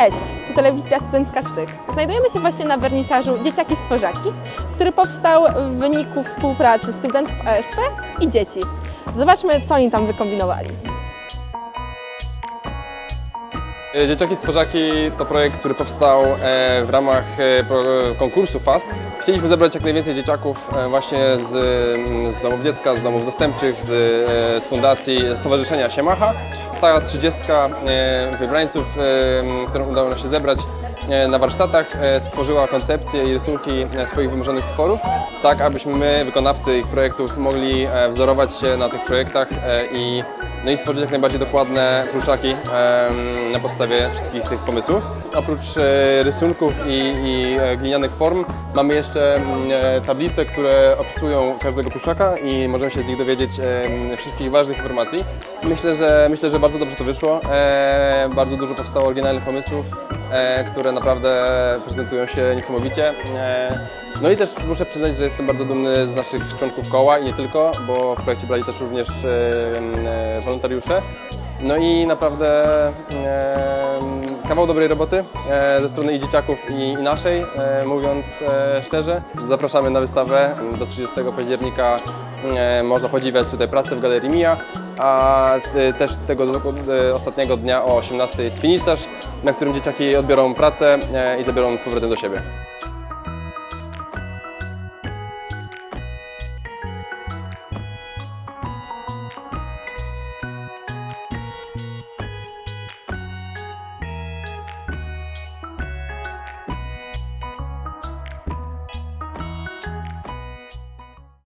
Cześć, tu telewizja studencka Styk. Znajdujemy się właśnie na wernisażu Dzieciaki Stworzaki, który powstał w wyniku współpracy studentów ASP i dzieci. Zobaczmy, co oni tam wykombinowali. Dzieciaki Stworzaki to projekt, który powstał e, w ramach e, konkursu FAST. Chcieliśmy zebrać jak najwięcej dzieciaków e, właśnie z, mm, z domów dziecka, z domów zastępczych, z, e, z fundacji Stowarzyszenia Siemacha. Ta trzydziestka e, wybrańców, e, którą udało nam się zebrać e, na warsztatach, stworzyła koncepcje i rysunki swoich wymarzonych stworów, tak abyśmy my, wykonawcy ich projektów, mogli wzorować się na tych projektach i, no i stworzyć jak najbardziej dokładne pluszaki na podstawie wszystkich tych pomysłów. Oprócz e, rysunków i, i e, glinianych form mamy jeszcze mm, e, tablice, które opisują każdego pluszaka i możemy się z nich dowiedzieć wszystkich ważnych informacji. Myślę, że, myślę, że bardzo dobrze to wyszło. Bardzo dużo powstało oryginalnych pomysłów, które naprawdę prezentują się niesamowicie. E, no i też muszę przyznać, że jestem bardzo dumny z naszych członków koła i nie tylko, bo w projekcie brali też również e, e, wolontariusze. No i naprawdę e, kawał dobrej roboty e, ze strony i dzieciaków i, naszej, e, mówiąc e, szczerze. Zapraszamy na wystawę do 30 października. Można podziwiać tutaj pracę w Galerii Mija, a też tego ostatniego dnia o 18 jest finisarz, na którym dzieciaki odbiorą pracę i zabiorą z powrotem do siebie.